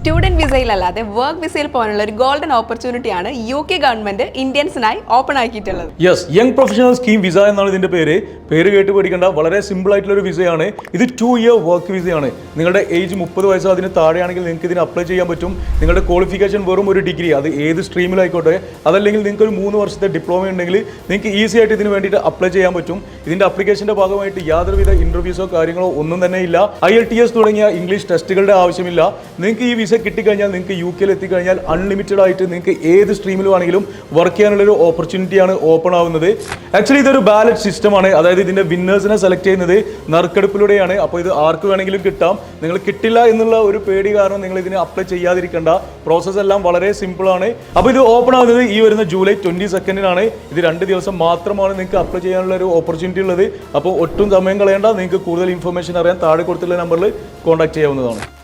Student വിസയിലല്ലാതെ work വിസയിൽ പോകാനുള്ള ഒരു ഗോൾഡൻ ഓപ്പർച്യൂണിറ്റിയാണ് യു കെ ഗവൺമെന്റ് ഇന്ത്യൻസിനായി open ആക്കിയിട്ടുള്ളത്. Yes young professional scheme visa എന്നാണ് ഇതിന്റെ പേര്. പേര് കേട്ട് പഠിക്കേണ്ട വളരെ സിമ്പിൾ ആയിട്ടുള്ള ഒരു വിസയാണ് ഇത് ടു ഇയർ വർക്ക് വിസയാണ് നിങ്ങളുടെ ഏജ് മുപ്പത് വയസ്സ് അതിന് താഴെയാണെങ്കിൽ നിങ്ങൾക്ക് ഇതിന് അപ്ലൈ ചെയ്യാൻ പറ്റും. നിങ്ങളുടെ ക്വാളിഫിക്കേഷൻ വെറും ഒരു ഡിഗ്രി അത് ഏത് സ്ട്രീമിലായിക്കോട്ടെ അതല്ലെങ്കിൽ നിങ്ങൾക്ക് ഒരു മൂന്ന് വർഷത്തെ ഡിപ്ലോമ ഉണ്ടെങ്കിൽ നിങ്ങൾക്ക് ഈസി ആയിട്ട് ഇതിന് വേണ്ടിയിട്ട് അപ്ലൈ ചെയ്യാൻ പറ്റും. ഇതിന്റെ അപ്ലിക്കേഷന്റെ ഭാഗമായിട്ട് യാതൊരുവിധ ഇന്റർവ്യൂസോ കാര്യങ്ങളോ ഒന്നും തന്നെ ഇല്ല. ഐ എൽ ടി എസ് തുടങ്ങിയ ഇംഗ്ലീഷ് ടെസ്റ്റുകളുടെ ആവശ്യമില്ല. നിങ്ങൾക്ക് ഈ വിസ കിട്ടിക്കഴിഞ്ഞാൽ നിങ്ങൾക്ക് യു കെയിൽ എത്തിക്കഴിഞ്ഞാൽ അൺലിമിറ്റഡ് ആയിട്ട് നിങ്ങൾക്ക് ഏത് സ്ട്രീമിൽ വേണമെങ്കിലും വർക്ക് ചെയ്യാനുള്ള ഒരു ഓപ്പർച്യൂണിറ്റിയാണ് ഓപ്പൺ ആവുന്നത്. ആക്ച്വലി ഇതൊരു ബാലറ്റ് സിസ്റ്റമാണ് അതായത് ഇതിന്റെ വിന്നേഴ്സിനെ സെലക്ട് ചെയ്യുന്നത് നറുക്കെടുപ്പിലൂടെയാണ്. അപ്പോൾ ഇത് ആർക്ക് വേണമെങ്കിലും കിട്ടാം. നിങ്ങൾ കിട്ടില്ല എന്നുള്ള ഒരു പേടി കാരണം നിങ്ങൾ ഇതിന് അപ്ലൈ ചെയ്യാതിരിക്കേണ്ട. പ്രോസസ്സ് എല്ലാം വളരെ സിമ്പിളാണ് അപ്പോൾ ഇത് ഓപ്പൺ ആവുന്നത് ഈ വരുന്ന ജൂലൈ ട്വന്റി സെക്കൻഡിനാണ് ഇത് രണ്ട് ദിവസം മാത്രമാണ് നിങ്ങൾക്ക് അപ്ലൈ ചെയ്യാനുള്ള ഒരു ഓപ്പർച്യൂണിറ്റി ഉള്ളത്. അപ്പോൾ ഒട്ടും സമയം കളയേണ്ട. നിങ്ങൾക്ക് കൂടുതൽ ഇൻഫർമേഷൻ അറിയാൻ താഴെ കൊടുത്തുള്ള നമ്പറിൽ കോൺടാക്ട് ചെയ്യാവുന്നതാണ്.